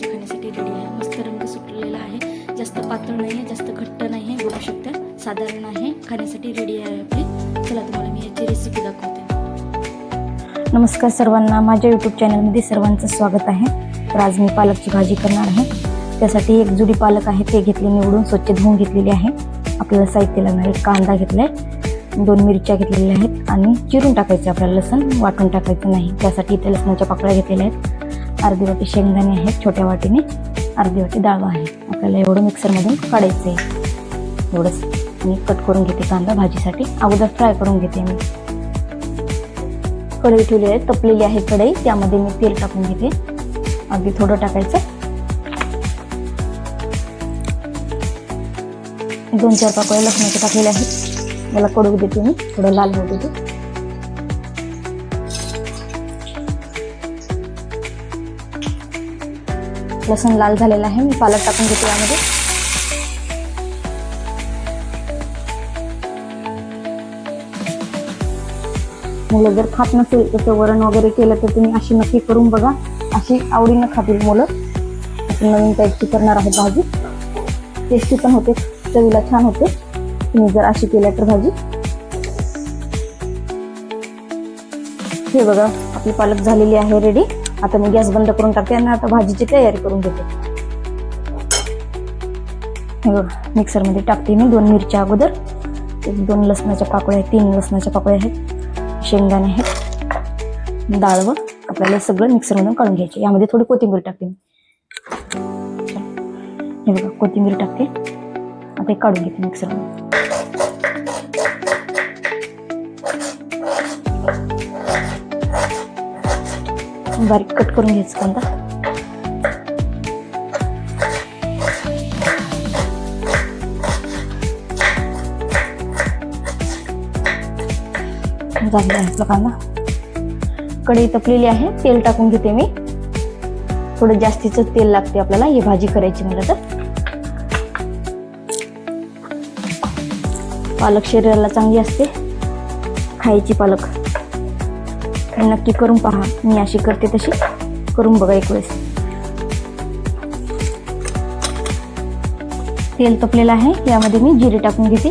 भाजी खाण्यासाठी रेडी आहे. मस्त रंग सुटलेला आहे. जास्त पातळ नाही आहे जास्त घट्ट नाही आहे बघू शकता. साधारण आहे. खाण्यासाठी रेडी आहे आपली. चला तुम्हाला मी याची रेसिपी दाखवते. नमस्कार सर्वांना. माझ्या यूट्यूब चॅनलमध्ये सर्वांचं स्वागत आहे. तर आज मी पालकची भाजी करणार आहे. त्यासाठी एक जुडी पालक आहे. ते घेतले निवडून स्वच्छ धुवून घेतलेली आहे. आपल्याला साहित्य लागणार एक कांदा आहे दोन मिरच्या घेतलेल्या आहेत. आणि चिरून टाकायचं आपल्याला लसण वाटून टाकायचं नाही. त्यासाठी इथे लसणाच्या पाकळ्या घेतलेल्या आहेत. अर्धी वाटी शेंगदाणे आहेत छोट्या वाटीने अर्धी वाटी डाळ आहे. आपल्याला एवढं मिक्सरमधून काढायचं आहे एवढंच मी कट करून घेते कांदा भाजीसाठी. अगोदर फ्राय करून घेते मी. कढई ठेवली आहे तपलेली आहे कढई. त्यामध्ये मी तेल टाकून घेते. अगदी थोडं टाकायचं. दोन चार पाकळ्या लसणाचे टाकलेले आहेत. मला कडू देते मी. थोडं लाल होऊ देते. लसूण लाल झालेला आहे. मी पालक टाकून घेते यामध्ये. मुलं जर खात नसेल तसं वरण वगैरे केलं तर तुम्ही अशी नक्की करून बघा. अशी आवडीनं खातील मुलं. नवीन टाईपची करणार आहे भाजी. टेस्टी पण होते. चवीला छान होते. तुम्ही जर अशी केल्या तर भाजी. हे बघा आपली पालक झालेली आहे रेडी आता मी गॅस बंद करून टाकते आणि आता भाजीची तयारी करून घेते. मिक्सरमध्ये टाकते मी दोन मिरच्या अगोदर. दोन लसणाच्या पाकळ्या आहेत तीन लसणाच्या पाकळ्या आहेत. शेंगदाणे आहेत. डाळ व आपल्याला सगळं मिक्सरमधून काढून घ्यायचे. यामध्ये थोडी कोथिंबीर टाकते मी. हे बघा कोथिंबीर टाकते. आता हे काढून घेते मिक्सरमध्ये बारीक कट करून घ्यायचं कांदा. झालेला आहे आपला कांदा. कढई तपलेली आहे तेल टाकून घेते मी. थोडं जास्तीचं तेल लागते आपल्याला ही भाजी करायची मला तर. पालक शरीराला चांगली असते. खायची पालक. नक्की करून पहा. मी अशी करते तशी. करून बघा एक वेळेस. तेल तपलेलं आहे. यामध्ये मी जिरे टाकून घेते.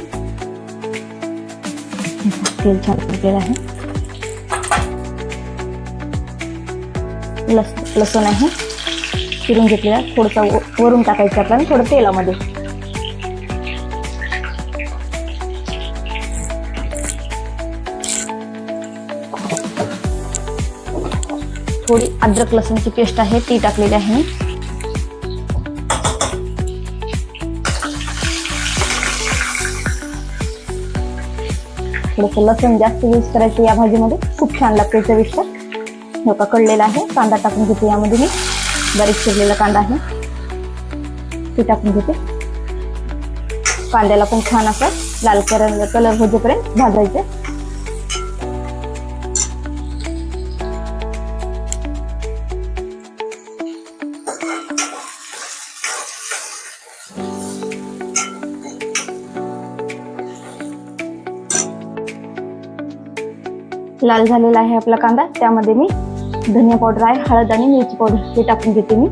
तेल छान तपलेलं आहे. लस लसूण आहे. चिरून घेतलेला. थोडसा व- वरून टाकायचं आपल्याला. थोडं तेलामध्ये. थोडी अद्रक लसूणची पेस्ट आहे ती टाकलेली आहे मी. थोडंसं लसूण जास्त यूज करायचं या भाजीमध्ये. खूप छान लागते चविष्ट हो का कळलेला आहे कांदा टाकून घेते यामध्ये मी. बारीक चिरलेला कांदा आहे. ते टाकून घेते. कांद्याला पण छान असं लाल कलर कलर होजेपर्यंत भाजायचे. लाल झालेला आहे आपला कांदा. त्यामध्ये मी धनिया पावडर आहे हळद आणि मिरची पावडर हे टाकून घेते मी.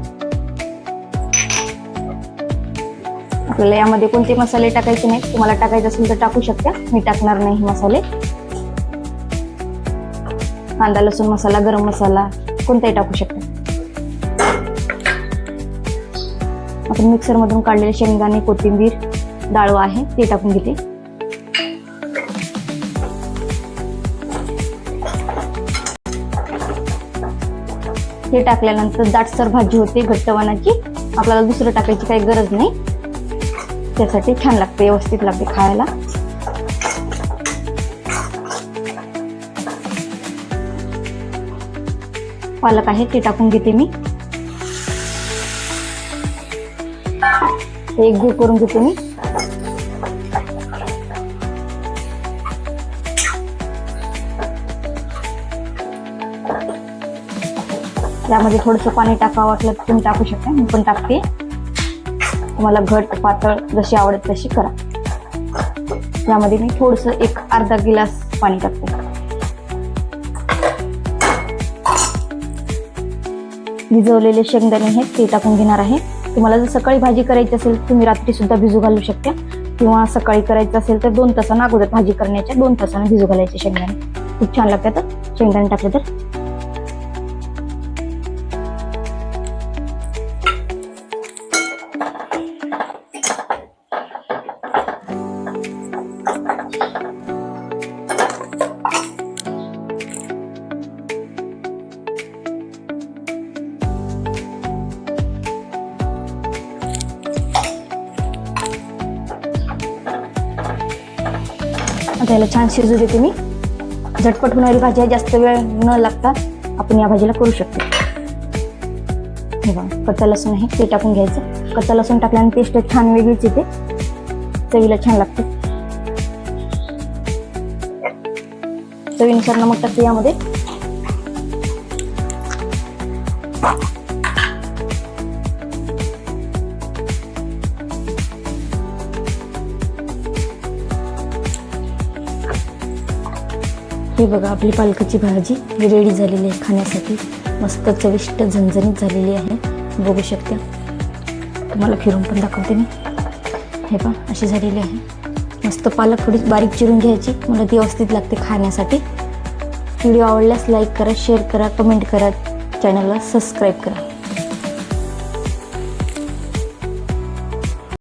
आपल्याला यामध्ये कोणते मसाले टाकायचे नाहीत. तुम्हाला टाकायचे असेल तर टाकू शकता. मी टाकणार नाही हे मसाले. कांदा लसूण मसाला गरम मसाला कोणताही टाकू शकता. आपण मिक्सरमधून काढलेले शेंगदाणे कोथिंबीर डाळू आहे ते टाकून घेते. हे टाकल्यानंतर दाटसर भाजी होते घट्टवानाची. आपल्याला दुसरं टाकायची काही गरज नाही. त्यासाठी छान लागते व्यवस्थित लागते खायला. पालक आहे ते टाकून घेते मी. एक गुळ करून घेते मी. यामध्ये थोडंसं पाणी टाकावं वाटलं तर तुम्ही टाकू शकता. मी पण टाकते. तुम्हाला घट पातळ जशी आवडत तशी करा. यामध्ये मी थोडंसं एक अर्धा गिलास पाणी टाकते. भिजवलेले शेंगदाणे आहेत ते टाकून घेणार आहे. तुम्हाला जर सकाळी भाजी करायची असेल तुम्ही रात्री सुद्धा भिजू घालू शकता. किंवा सकाळी करायचं असेल तर दोन तासांना अगोदर भाजी करण्याच्या दोन तासांना भिजू घालायचे शेंगदाणे. खूप छान लागतात शेंगदाणे टाकले तर. आता याला छान शिजू देते मी. झटपट होणारी भाजी आहे जास्त वेळ न लागता आपण या भाजीला करू शकतो. हे बघा कच्चा लसूण आहे ते टाकून घ्यायचं. कच्चा लसूण टाकल्याने टेस्ट छान वेगळीच येते. चवीला छान लागते. चवीनुसार नमक टाकते यामध्ये. हे बघा आपली पालकाची भाजी रेडी झालेली आहे खाण्यासाठी. मस्त चविष्ट झणझणीत झालेली आहे. बघू शकता. तुम्हाला फिरून पण दाखवते मी. हे पण अशी झालेली आहे. मस्त पालक थोडी बारीक चिरून घ्यायची. मला ती व्यवस्थित लागते खाण्यासाठी. व्हिडिओ आवडल्यास लाईक करा शेअर करा कमेंट करा. चॅनलला सबस्क्राईब करा.